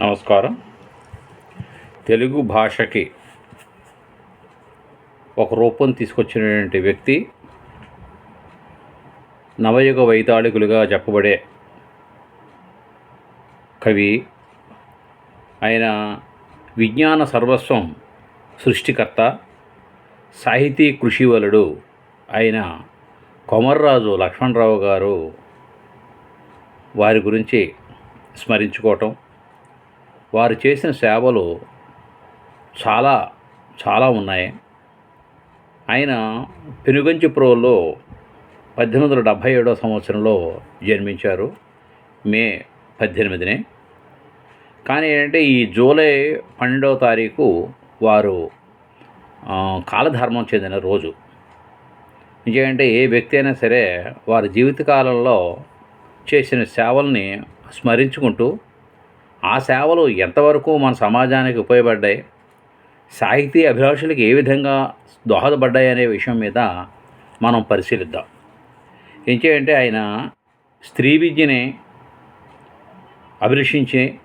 నమస్కారం. తెలుగు భాషకి ఒక రూపం తీసుకొచ్చినటువంటి వ్యక్తి నవయుగ వైతాళికులుగా చెప్పబడే కవి. ఆయన విజ్ఞాన సర్వస్వం సృష్టికర్త సాహితీ కృషివలుడు ఆయన కొమర్రాజు లక్ష్మణరావు గారు వారి గురించి స్మరించుకోవటం వారు చేసిన సేవలు చాలా చాలా ఉన్నాయి. ఆయన పెనుగంచిప్రోలో పద్దెనిమిది వందల డెబ్భై ఏడవ సంవత్సరంలో జన్మించారు మే పద్దెనిమిదినే. కానీ ఏంటంటే ఈ జూలై పన్నెండవ తారీఖు వారు కాలధర్మం చెందిన రోజు. ఎందుకంటే ఏ వ్యక్తి అయినా సరే వారి జీవితకాలంలో చేసిన సేవల్ని స్మరించుకుంటూ ఆ సేవలు ఎంతవరకు మన సమాజానికి ఉపయోగపడ్డాయి? సాహితీ అభిలాషులకు ఏ విధంగా దోహదపడ్డాయి అనే విషయం మీద మనం పరిశీలిద్దాం. ఏం ఆయన స్త్రీ విద్యని అభిలషించి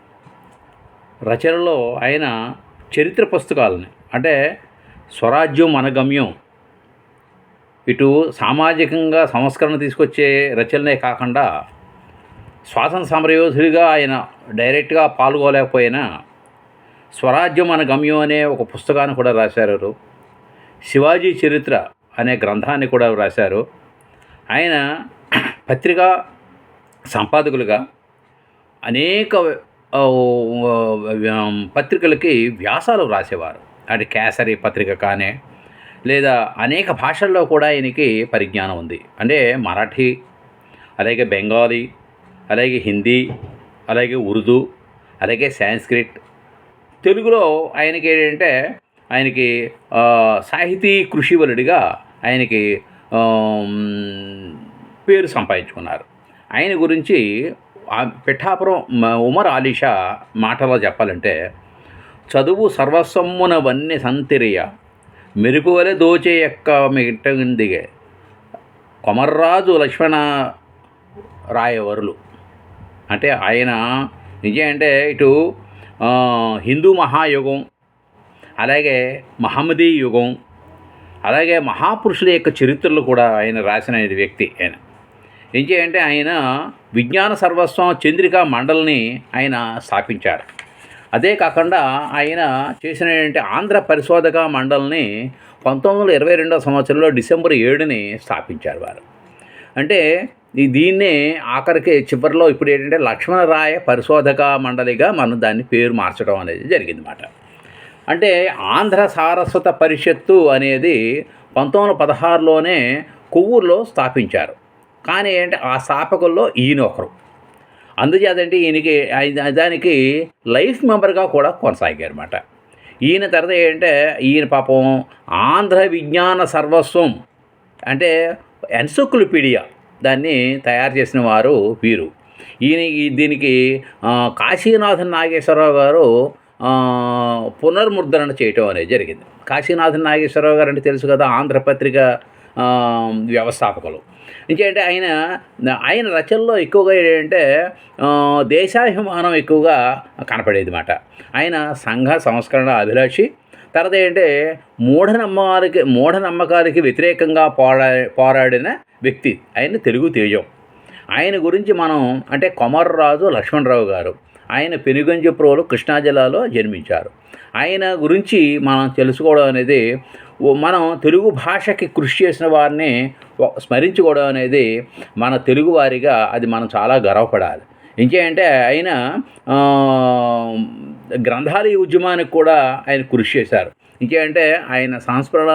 రచనలో ఆయన చరిత్ర పుస్తకాలని అంటే స్వరాజ్యం అనగమ్యం ఇటు సామాజికంగా సంస్కరణ తీసుకొచ్చే రచనలే కాకుండా స్వాతంత్ర సమరయోధుడిగా ఆయన డైరెక్ట్గా పాల్గొలేకపోయినా స్వరాజ్యం మన గమ్యం అనే ఒక పుస్తకాన్ని కూడా రాశారు శివాజీ చరిత్ర అనే గ్రంథాన్ని కూడా రాశారు. ఆయన పత్రికా సంపాదకులుగా అనేక పత్రికలకి వ్యాసాలు రాసేవారు. అంటే కేసరి పత్రిక కానీ లేదా అనేక భాషల్లో కూడా ఆయనకి పరిజ్ఞానం ఉంది. అంటే మరాఠీ అలాగే బెంగాలీ అలాగే హిందీ అలాగే ఉర్దూ అలాగే సాంస్క్రిట్. తెలుగులో ఆయనకి ఏంటంటే ఆయనకి సాహితీ సాహితీ కృషివలుడిగా ఆయనకి పేరు సంపాదించుకున్నారు. ఆయన గురించి పిఠాపురం ఉమర్ ఆలీషా మాటలో చెప్పాలంటే చదువు సర్వస్వమ్మునవన్నీ సంతిరియ మెరుకువలే దోచే యొక్క మిగటందిగే కొమర్రాజు లక్ష్మణ రాయవరులు. అంటే ఆయన నిజం అంటే ఇటు హిందూ మహాయుగం అలాగే మహమ్మదీ యుగం అలాగే మహాపురుషుల యొక్క చరిత్రలు కూడా ఆయన రాసిన వ్యక్తి ఆయన. ఏం చేయంటే ఆయన విజ్ఞాన సర్వస్వం చంద్రిక మండలిని ఆయన స్థాపించారు. అదే కాకుండా ఆయన చేసిన ఆంధ్ర పరిశోధక మండలిని పంతొమ్మిది వందల ఇరవై రెండవ సంవత్సరంలో డిసెంబర్ ఏడుని స్థాపించారు వారు. అంటే దీన్నే ఆఖరికి చివరిలో ఇప్పుడు ఏంటంటే లక్ష్మణరాయ పరిశోధక మండలిగా మనం దాన్ని పేరు మార్చడం అనేది జరిగింది మాట అంటే ఆంధ్ర సారస్వత పరిషత్తు అనేది పంతొమ్మిది వందల పదహారులోనే కొవ్వూరులో స్థాపించారు. కానీ ఏంటి ఆ స్థాపకుల్లో ఈయన ఒకరు. అందుచేతంటే ఈయనకి దానికి లైఫ్ మెంబర్గా కూడా కొనసాగారు అనమాట ఈయన తర్వాత ఏంటంటే ఈయన పాపం ఆంధ్ర విజ్ఞాన సర్వస్వం అంటే ఎన్సైక్లోపీడియా దాన్ని తయారు చేసిన వారు వీరు. ఈయన ఈ- దీనికి కాశీనాథన్ నాగేశ్వరరావు గారు పునర్ముద్రణ చేయటం అనేది జరిగింది. కాశీనాథన్ నాగేశ్వరరావు గారు అంటే తెలుసు కదా ఆంధ్రపత్రిక వ్యవస్థాపకులు. ఇంకేంటే ఆయన ఆయన రచనలో ఎక్కువగా ఏంటంటే దేశాభిమానం ఎక్కువగా కనపడేది మాట. ఆయన సంఘ సంస్కరణ అభిలాషి తర్వాత ఏంటంటే మూఢనమ్మకాలకి మూఢనమ్మకాలకి వ్యతిరేకంగా పోరా పోరాడిన వ్యక్తి ఆయన తెలుగు తేజం. ఆయన గురించి మనం అంటే కొమర్రాజు లక్ష్మణరావు గారు ఆయన పెనుగంజప్రోలు కృష్ణా జిల్లాలో జన్మించారు. ఆయన గురించి మనం తెలుసుకోవడం అనేది మనం తెలుగు భాషకి కృషి చేసిన వారిని స్మరించుకోవడం అనేది మన తెలుగువారిగా అది మనం చాలా గర్వపడాలి. ఇంకేంటే ఆయన గ్రంథాలయ ఉద్యమానికి కూడా ఆయన కృషి చేశారు. ఇంకేంటే ఆయన సంస్మరణ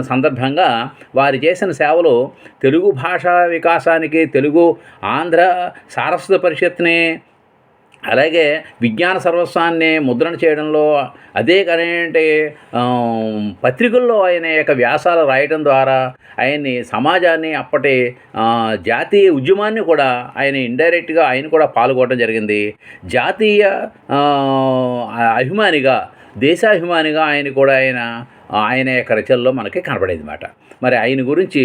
సందర్భంగా వారు చేసిన సేవలు తెలుగు భాషా వికాసానికి తెలుగు ఆంధ్ర సారస్వత పరిషత్ని అలాగే విజ్ఞాన సర్వస్వాన్ని ముద్రణ చేయడంలో అదే కనేటి పత్రికల్లో ఆయన యొక్క వ్యాసాలు రాయటం ద్వారా ఆయన్ని సమాజాన్ని అప్పటి జాతీయ ఉద్యమాన్ని కూడా ఆయన ఇండైరెక్ట్గా ఆయన కూడా పాల్గొనడం జరిగింది. జాతీయ అభిమానిగా దేశాభిమానిగా ఆయన కూడా ఆయన ఆయన యొక్క రచనలో మనకి కనబడేది మాట. మరి ఆయన గురించి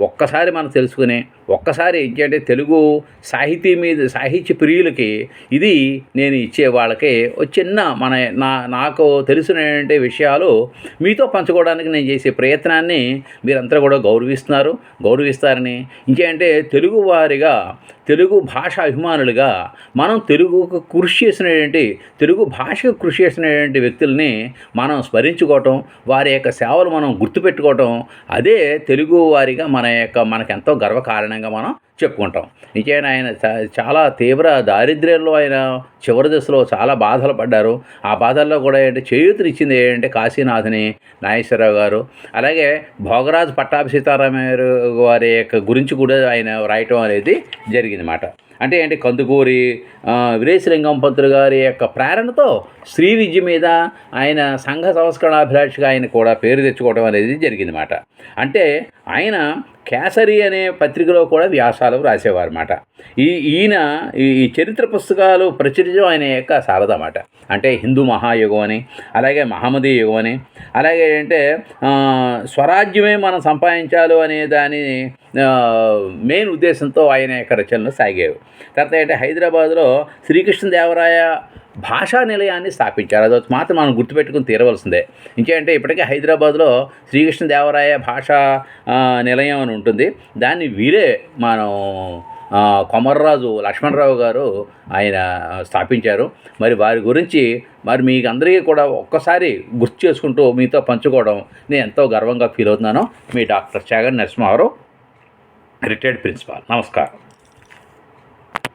ఒక్కసారి మనం తెలుసుకునే ఒక్కసారి ఏంటంటే తెలుగు సాహితీ మీద సాహిత్య ప్రియులకి ఇది నేను ఇచ్చే వాళ్ళకి చిన్న మన నా నాకు తెలిసినటువంటి విషయాలు మీతో పంచుకోవడానికి నేను చేసే ప్రయత్నాన్ని మీరంతా కూడా గౌరవిస్తున్నారు గౌరవిస్తారని. ఇంకేంటే తెలుగు వారిగా తెలుగు భాష అభిమానులుగా మనం తెలుగుకు కృషి చేసినటువంటి తెలుగు భాషకు కృషి చేసినటువంటి వ్యక్తుల్ని మనం స్మరించుకోవటం వారి యొక్క సేవలు మనం గుర్తుపెట్టుకోవటం అదే తెలుగు వారిగా మన యొక్క మనకెంతో గర్వకారణంగా మనం చెప్పుకుంటాం. నిజమైన ఆయన చాలా తీవ్ర దారిద్ర్యంలో ఆయన చివరి దశలో చాలా బాధలు పడ్డారు. ఆ బాధల్లో కూడా ఏంటంటే చేయూతనిచ్చింది ఏంటంటే కాశీనాథుని నాగేశ్వరరావు గారు. అలాగే భోగరాజు పట్టాభి సీతారామయ్య వారి యొక్క గురించి కూడా ఆయన రాయటం అనేది జరిగిందన్నమాట. అంటే ఏంటి కందుకూరి వీరేశలింగం పంతులు గారి యొక్క ప్రేరణతో శ్రీ విద్య మీద ఆయన సంఘ సంస్కరణాభిలాషిగా ఆయన కూడా పేరు తెచ్చుకోవడం అనేది జరిగిందన్నమాట. అంటే ఆయన కేసరి అనే పత్రికలో కూడా వ్యాసాలు రాసేవారు అన్నమాట ఈ ఈయన ఈ ఈ చరిత్ర పుస్తకాలు ప్రచురించడం ఆయన యొక్క సారథ అన్నమాట అంటే హిందూ మహాయుగం అని అలాగే మహమ్మదీ యుగం అని అలాగే అంటే స్వరాజ్యమే మనం సంపాదించాలి అనే దాని మెయిన్ ఉద్దేశంతో ఆయన యొక్క రచనలు సాగేవి. తర్వాత ఏంటంటే హైదరాబాద్లో శ్రీకృష్ణదేవరాయ భాషా నిలయాన్ని స్థాపించారు. అది మాత్రం మనం గుర్తుపెట్టుకుని తీరవలసిందే. ఇంకేంటే ఇప్పటికే హైదరాబాద్లో శ్రీకృష్ణదేవరాయ భాషా నిలయం అని ఉంటుంది. దాన్ని వీరే మనం కొమర్రాజు లక్ష్మణరావు గారు ఆయన స్థాపించారు. మరి వారి గురించి మరి మీకు అందరికీ కూడా ఒక్కసారి గుర్తు చేసుకుంటూ మీతో పంచుకోవడం నేను ఎంతో గర్వంగా ఫీల్ అవుతున్నాను. మీ doctor Chagan Narasimha Rao retired principal. నమస్కారం.